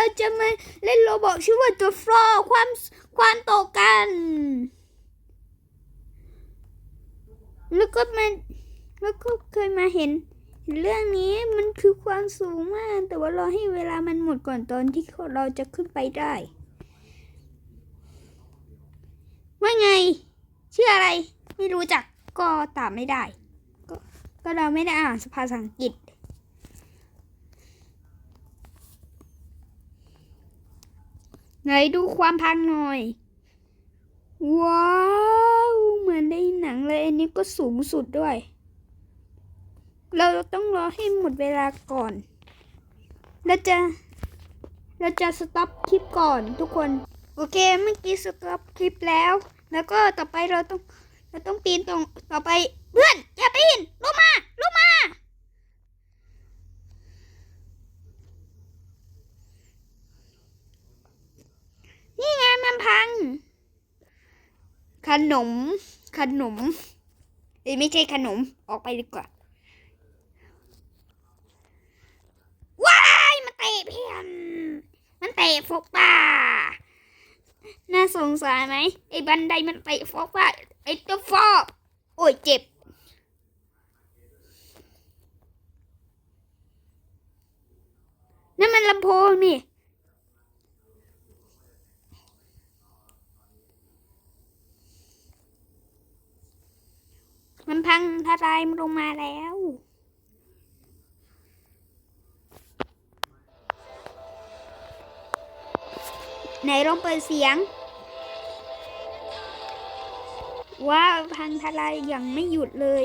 เราจะมาเล่นโรบอกชื่อว่าตัวฟลอความความโตกัน แล้วก็มาแล้วก็เคยมาเห็น เรื่องนี้มันคือความสูงมาก แต่ว่ารอให้เวลามันหมดก่อนตอนที่เราจะขึ้นไปได้ ว่าไง ชื่ออะไร ไม่รู้จักก็ตามไม่ได้ ก็ก็เราไม่ได้อ่านภาษาอังกฤษ ไหนดูความพังหน่อย ว้าว เหมือนในหนังเลย อันนี้ก็สูงสุดด้วย เราต้องรอให้หมดเวลาก่อน เราจะ เราจะสต็อปคลิปก่อนทุกคน โอเค เมื่อกี้สต็อปคลิปแล้ว แล้วก็ต่อไปเราต้อง เราต้องปีนตรง ต่อไป เพื่อนอย่าปีนลงมา ลงมา นี่ไงมันพัง ขนม ขนมเอ้ไม่ใช่ขนมออกไปดีกว่าว้ายมันเตะเพียนมันเตะฟกตาน่าสงสารไหมไอ้บันไดมันเตะฟกตาไอ้ตัวฟอกโอ้ยเจ็บนั่นมันลำโพงนี่ มันพังทลายมันลงมาแล้วไหนลองเปิดเสียง ว้าพังทลายอย่างไม่หยุดเลย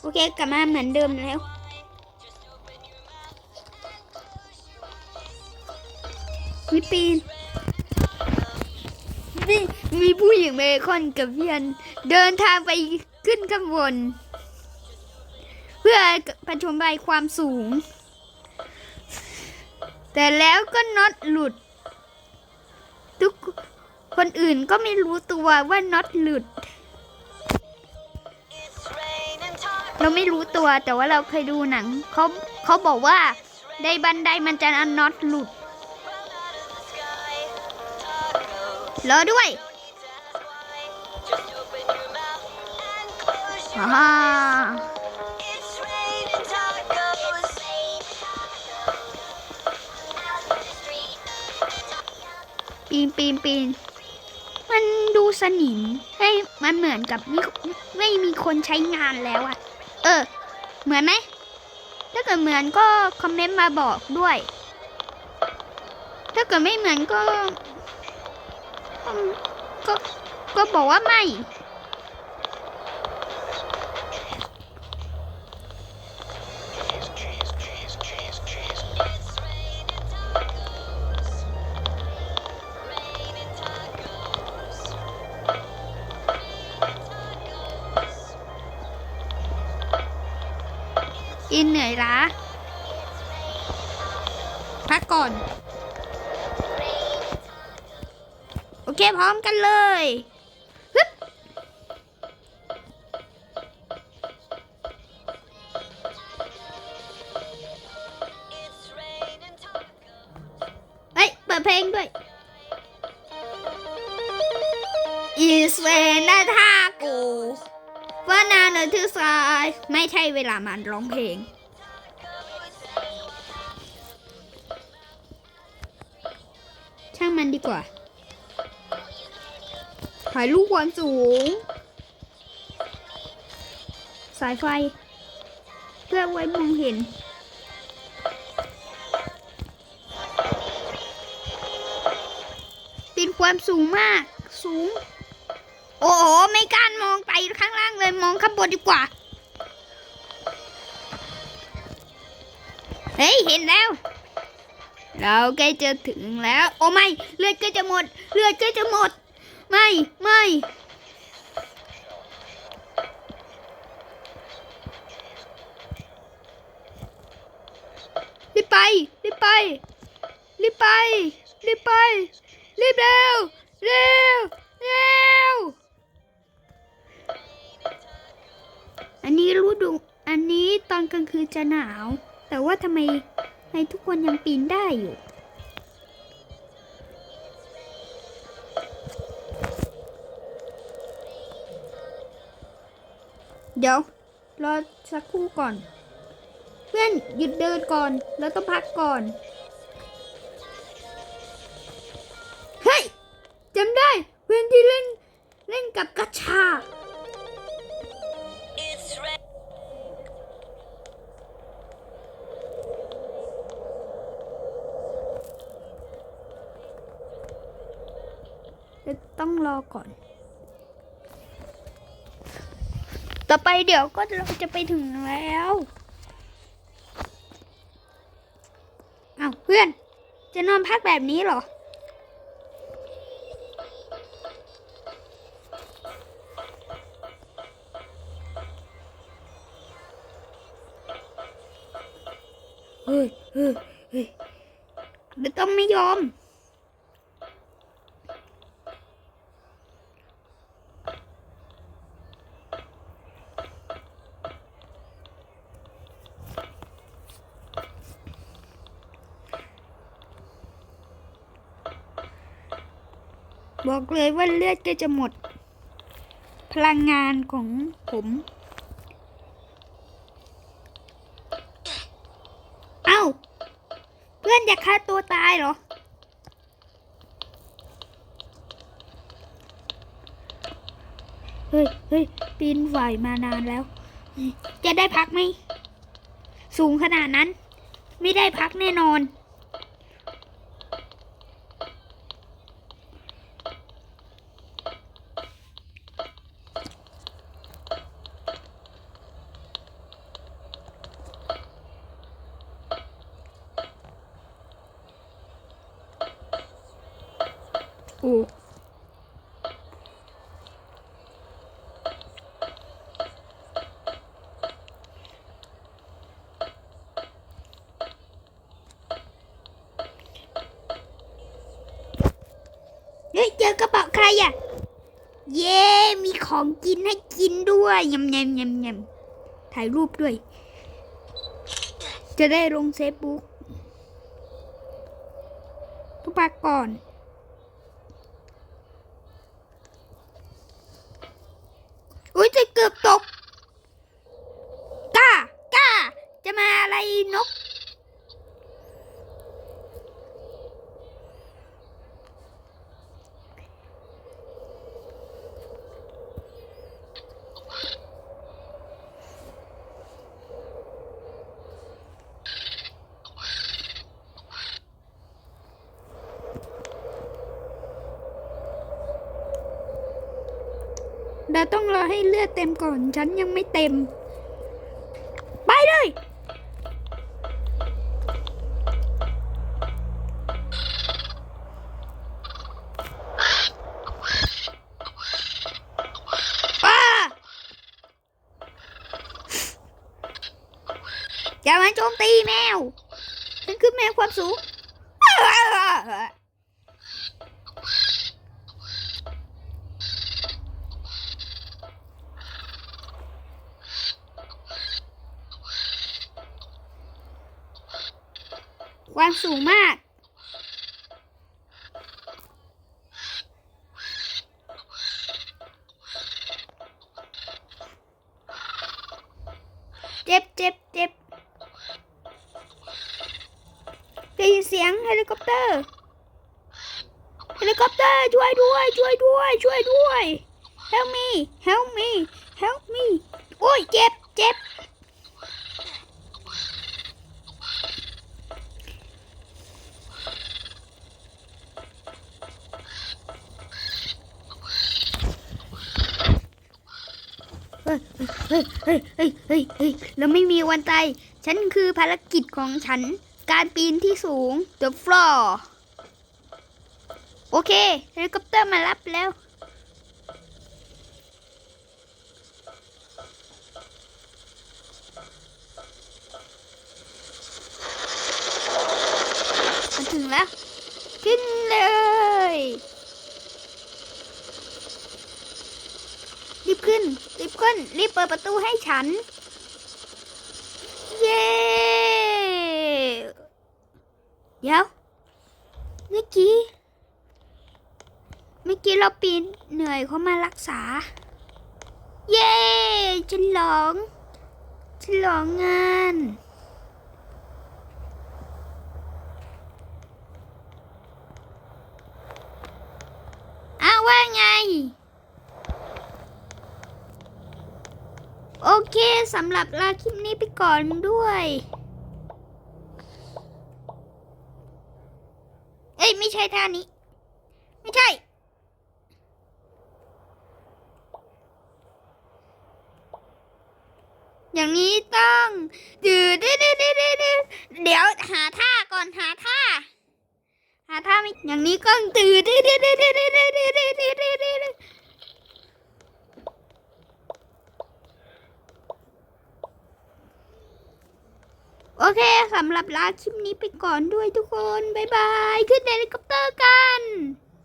โอเคกลับมาเหมือนเดิมแล้วมีปีนมีมีผู้หญิงเบคอนกับเพียน เดินทางไป ขึ้นข้างบน เพื่อผจญภัยความสูง แต่แล้วก็น็อตหลุด ทุกคนอื่นก็ไม่รู้ตัวว่าน็อตหลุด เราไม่รู้ตัวแต่ว่าเราเคยดูหนังเขาเขาบอกว่าในบันไดมันจะอันน็อตหลุดรอด้วย ฮ่าปีนปีนปีนมันดูสนิมให้มันเหมือนกับไม่ไม่มีคนใช้งานแล้วอะเออ เหมือนไหม ถ้าเกิดเหมือนก็คอมเมนต์มาบอกด้วย ถ้าเกิดไม่เหมือนก็ ก็ ก็บอกว่าไม่ ล้าพักก่อน โอเคพร้อมกันเลยฮึบเฮ้ย เปิดเพลงด้วยอีสเวนาทากูว่านาเนอทือสายไม่ใช่เวลามันร้องเพลงางมันดีกว่าถ่ายรูปความสูง สายไฟ เพื่อไว้มองเห็นปีนความสูงมาก สูง โอ้โห ไม่กล้ามองไปข้างล่างเลย มองข้างบนดีกว่า เฮ้ย เห็นแล้ว เราใกล้จะถึงแล้ว โอ้ไม่เลือดก็จะหมด เลือดก็จะหมด ไม่ไม่รีบไปรีบไปรีบไปรีบไปรีบเร็วเร็วเร็วอันนี้รู้ดูอันนี้ตอนกลางคืนจะหนาว แต่ว่าทำไม ในทุกคนยังปีนได้อยู่เดี๋ยวรอสักครู่ก่อน เพื่อนหยุดเดินก่อน แล้วต้องพักก่อน เฮ้ยจำได้เพื่อนที่เล่น เล่นกับกระชา ต้องรอก่อน ต่อไปเดี๋ยวก็เราจะไปถึงแล้วอ้าวเพื่อน จะนอนพักแบบนี้เหรอเฮ้ยเฮ้ยเฮ้ยเดี๋ยวต้องไม่ยอม บอกเลยว่าเลือดก็จะหมด พลังงานของผม เอ้า เพื่อนอยากฆ่าตัวตายเหรอ เฮ้ยเฮ้ยปีนไหวมานานแล้ว จะได้พักไหม สูงขนาดนั้น ไม่ได้พักแน่นอน โอ้เฮ้ยเจอกระเป๋าใครอะ เย้ มีของกินให้กินด้วยยำยำยำยำถ่ายรูปด้วย จะได้ลงเฟซบุ๊กทุกปากก่อน อุ้ยจะเกือบตกกล้ากล้า จะมาอะไรนก เราต้องรอให้เลือดเต็มก่อน ฉันยังไม่เต็ม ไปเลยป้าอย่ามาโจมตีแมว ฉันคือแมวความสูง วามสูงมาก เจ็บเจ็บเจ็บได้ยินเสียงเฮลิคอปเตอร์ เฮลิคอปเตอร์ช่วยด้วย ช่วยด้วย ช่วยด้วย help me help me help me โอ้ย เจ็บเจ็บ เฮ้ย เฮ้ยเฮ้ยเฮ้ยเฮ้ยเฮ้ยเราไม่มีวันตายฉันคือภารกิจของฉัน การปีนที่สูง the floor โอเคเฮลิคอปเตอร์มารับแล้วมาถึงแล้ว ขึ้นเลย รีบขึ้น รีบขึ้นรีบเปิดประตูให้ฉัน เย้เดี๋ยวเมื่อกี้เมื่อกี้เราปีนเหนื่อยเขามารักษา เย้ฉลองฉลองงานอ้าวว่าไง โอเคสำหรับลาคลิปนี้ไปก่อนด้วย เอ้ย ไม่ใช่ท่านี้ ไม่ใช่ อย่างนี้ต้องดืดดดดืดดืดดืดดืดเดี๋ยวหาท่าก่อนหาท่า หาท่าไม่อย่างนี้ก็ตื่นดืดดดดืดดืดดืดดืดดืดดืดดืดดืดดืดโอเค สำหรับลาคลิปนี้ไปก่อนด้วยทุกคน บ๊ายบาย ขึ้นเฮลิคอปเตอร์กัน